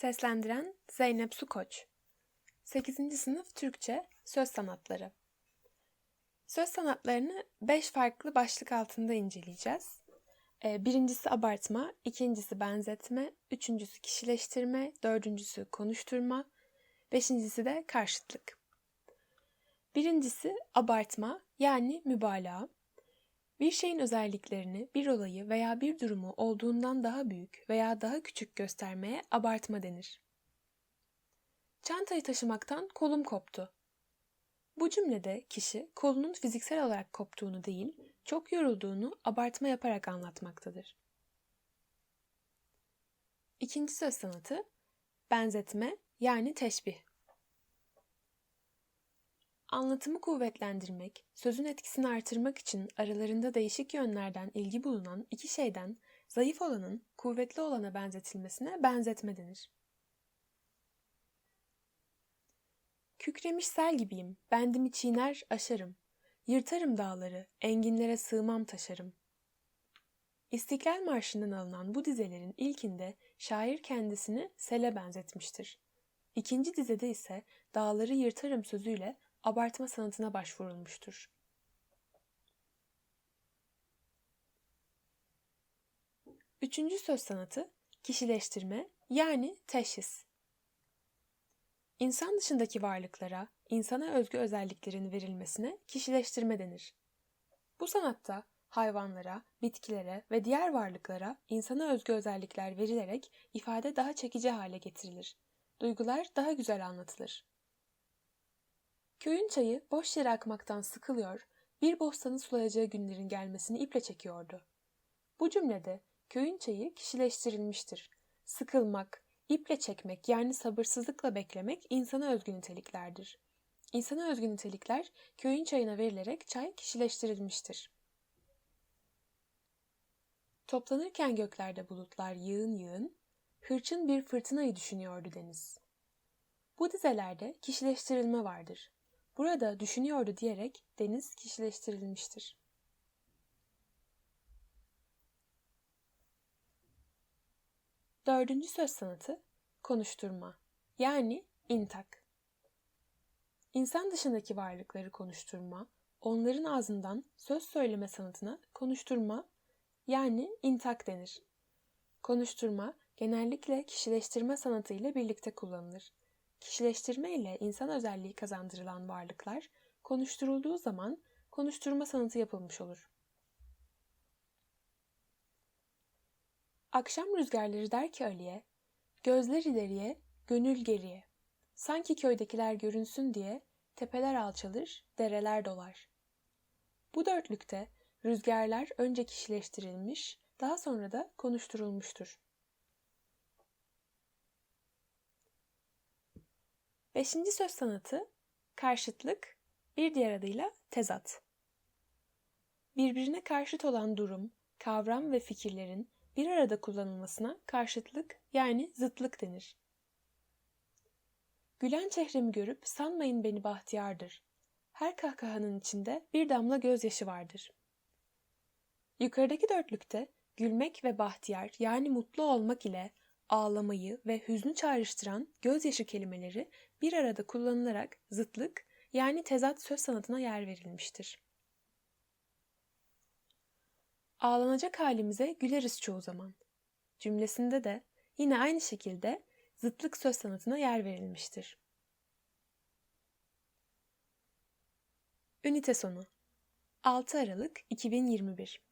Seslendiren Zeynep Sukoç 8. Sınıf Türkçe Söz Sanatları Söz sanatlarını 5 farklı başlık altında inceleyeceğiz. Ee, birincisi abartma, ikincisi benzetme, üçüncüsü kişileştirme, dördüncüsü konuşturma, beşincisi de karşıtlık. Birincisi abartma yani mübalağa. Bir şeyin özelliklerini, bir olayı veya bir durumu olduğundan daha büyük veya daha küçük göstermeye abartma denir. Çantayı taşımaktan kolum koptu. Bu cümlede kişi kolunun fiziksel olarak koptuğunu değil, çok yorulduğunu abartma yaparak anlatmaktadır. İkinci söz sanatı benzetme yani teşbih. Anlatımı kuvvetlendirmek, sözün etkisini artırmak için aralarında değişik yönlerden ilgi bulunan iki şeyden zayıf olanın kuvvetli olana benzetilmesine benzetme denir. Kükremiş sel gibiyim, bendimi çiğner aşarım. Yırtarım dağları, enginlere sığmam taşarım. İstiklal Marşı'ndan alınan bu dizelerin ilkinde şair kendisini sele benzetmiştir. İkinci dizede ise dağları yırtarım sözüyle abartma sanatına başvurulmuştur. Üçüncü söz sanatı kişileştirme yani teşhis. İnsan dışındaki varlıklara, insana özgü özelliklerin verilmesine kişileştirme denir. Bu sanatta hayvanlara, bitkilere ve diğer varlıklara insana özgü özellikler verilerek ifade daha çekici hale getirilir. Duygular daha güzel anlatılır. Köyün çayı boş yere akmaktan sıkılıyor, bir bostanı sulayacağı günlerin gelmesini iple çekiyordu. Bu cümlede köyün çayı kişileştirilmiştir. Sıkılmak, iple çekmek yani sabırsızlıkla beklemek insana özgü niteliklerdir. İnsana özgü nitelikler köyün çayına verilerek çay kişileştirilmiştir. Toplanırken göklerde bulutlar yığın yığın, hırçın bir fırtınayı düşünüyordu deniz. Bu dizelerde kişileştirilme vardır. Burada düşünüyordu diyerek deniz kişileştirilmiştir. Dördüncü söz sanatı konuşturma yani intak. İnsan dışındaki varlıkları konuşturma, onların ağzından söz söyleme sanatına konuşturma yani intak denir. Konuşturma genellikle kişileştirme sanatı ile birlikte kullanılır. Kişileştirme ile insan özelliği kazandırılan varlıklar konuşturulduğu zaman konuşturma sanatı yapılmış olur. Akşam rüzgarları der ki Ali'ye, gözler ileriye, gönül geriye. Sanki köydekiler görünsün diye tepeler alçalır, dereler dolar. Bu dörtlükte rüzgarlar önce kişileştirilmiş, daha sonra da konuşturulmuştur. Beşinci söz sanatı karşıtlık, bir diğer adıyla tezat. Birbirine karşıt olan durum, kavram ve fikirlerin bir arada kullanılmasına karşıtlık yani zıtlık denir. Gülen çehremi görüp sanmayın beni bahtiyardır. Her kahkahanın içinde bir damla gözyaşı vardır. Yukarıdaki dörtlükte gülmek ve bahtiyar yani mutlu olmak ile ağlamayı ve hüznü çağrıştıran gözyaşı kelimeleri bir arada kullanılarak zıtlık yani tezat söz sanatına yer verilmiştir. Ağlanacak halimize güleriz çoğu zaman. Cümlesinde de yine aynı şekilde zıtlık söz sanatına yer verilmiştir. Ünite sonu 6 Aralık 2021